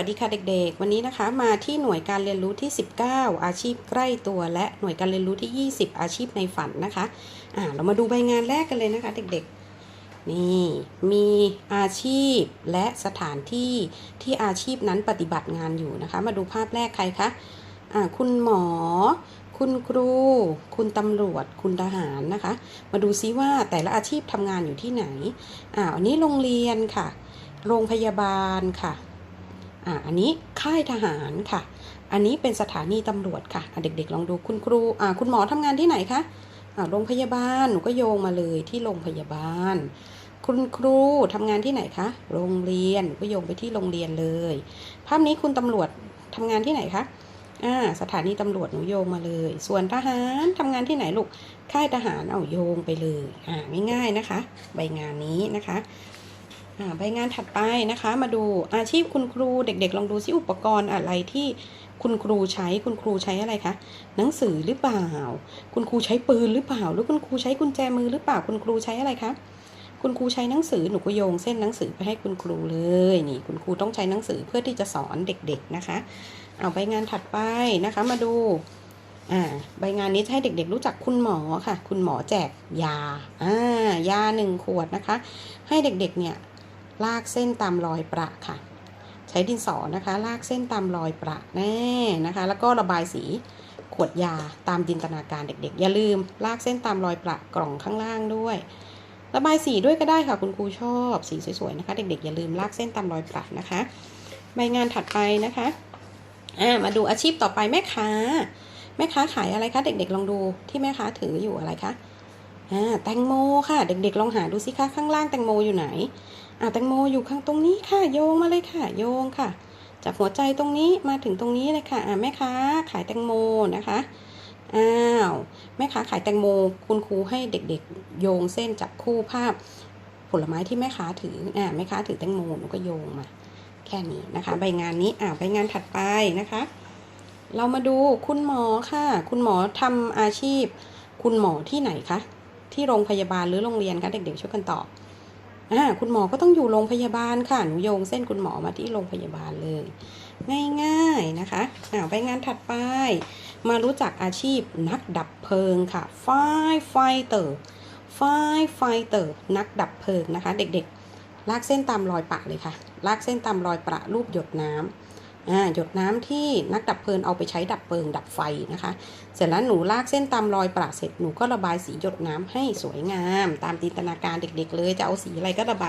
วัสดีค่ะเด็กๆ วันนี้นะคะมาที่หน่วยการเรียนรู้ที่ 19 อาชีพใกล้ตัว และหน่วยการเรียนรู้ที่ 20 อาชีพในฝันนะคะอ่าเรามาดูใบงานแรกกันเลยนะคะเด็กๆ นี่มีอาชีพและสถานที่ที่อาชีพนั้นปฏิบัติงานอยู่นะคะ มาดูภาพแรกใครคะอ่าคุณหมอ คุณครู คุณตำรวจ คุณทหารนะคะ มาดูซิว่าแต่ละอาชีพทำงานอยู่ที่ไหนอ่าอันนี้โรงเรียนค่ะ โรงพยาบาลค่ะ อ่าอันนี้ค่ายทหารค่ะ อันนี้เป็นสถานีตำรวจค่ะ เด็กๆลองดูคุณครูอ่าคุณหมอทำงานที่ไหนคะอ่าโรงพยาบาล หนูก็โยงมาเลยที่โรงพยาบาล คุณครูทำงานที่ไหนคะ โรงเรียน หนูก็โยงไปที่โรงเรียนเลย ภาพนี้คุณตำรวจทำงานที่ไหนคะอ่าสถานีตำรวจหนูโยงมาเลย ส่วนทหารทำงานที่ไหนลูก ค่ายทหารเอาโยงไปเลย อ่าง่ายๆนะคะ ใบงานนี้นะคะ ใบงานถัดไปนะคะ มาดูอาชีพคุณครูเด็กๆ ลองดูซิอุปกรณ์อะไรที่คุณครูใช้คุณครูใช้อะไรคะหนังสือหรือเปล่า คุณครูใช้ปืนหรือเปล่า หรือคุณครูใช้กุญแจมือหรือเปล่าคุณครูใช้อะไรคะคุณครูใช้หนังสือหนูก็โยงเส้นหนังสือไปให้คุณครูเลยนี่คุณครูต้องใช้หนังสือเพื่อที่จะสอนเด็กๆนะคะ เอาใบงานถัดไปนะคะ มาดูอ่าใบงานนี้จะให้เด็กๆ รู้จักคุณหมอค่ะ คุณหมอแจกยาอ่ายาหนึ่งขวดนะคะ ให้เด็กๆเนี่ย ลากเส้นตามรอยประค่ะ ใช้ดินสอนะคะ ลากเส้นตามรอยประแน่นะคะ แล้วก็ระบายสีขวดยาตามจินตนาการเด็กๆ อย่าลืมลากเส้นตามรอยประกล่องข้างล่างด้วย ระบายสีด้วยก็ได้ค่ะคุณครูชอบสีสวยๆนะคะ เด็กๆ อย่าลืมลากเส้นตามรอยประนะคะ ใบงานถัดไปนะคะอ่ามาดูอาชีพต่อไปแม่ค้า แม่ค้าขายอะไรคะเด็กๆลองดูที่แม่ค้าถืออยู่อะไรคะ อ่าแตงโมค่ะ เด็กๆลองหาดูสิคะข้างล่างแตงโมอยู่ไหนอ่าแตงโมอยู่ข้างตรงนี้ค่ะโยงมาเลยค่ะ โยงค่ะ จากหัวใจตรงนี้มาถึงตรงนี้เลยค่ะอ่าแม่ค้าขายแตงโมนะคะอ้าวแม่ค้าขายแตงโมคุณครูให้เด็กๆ โยงเส้นจับคู่ภาพผลไม้ที่แม่ค้าถืออ่าแม่ค้าถือแตงโมหนูก็โยงมา แค่นี้นะคะ ใบงานนี้อ่าใบงานถัดไปนะคะ เรามาดูคุณหมอค่ะ คุณหมอทำอาชีพ คุณหมอที่ไหนคะ ที่โรงพยาบาลหรือโรงเรียนคะเด็กๆ ช่วยกันตอบอ่าคุณหมอก็ต้องอยู่โรงพยาบาลค่ะหนูโยงเส้นคุณหมอมาที่โรงพยาบาลเลย ง่ายๆนะคะอ่าไปงานถัดไป มารู้จักอาชีพนักดับเพลิงค่ะ fire fighter fire fighter นักดับเพลิงนะคะ เด็กๆ ลากเส้นตามรอยปะเลยค่ะ ลากเส้นตามรอยประรูปหยดน้ำอ่า หยดน้ำที่นักดับเพลิงเอาไปใช้ดับเพลิงดับไฟนะคะ เสร็จแล้วหนูลากเส้นตามรอยปราเสร็จหนูก็ระบายสีหยดน้ำให้สวยงาม ตามจินตนาการเด็กๆ เลยจะเอาสีอะไรก็ระบาย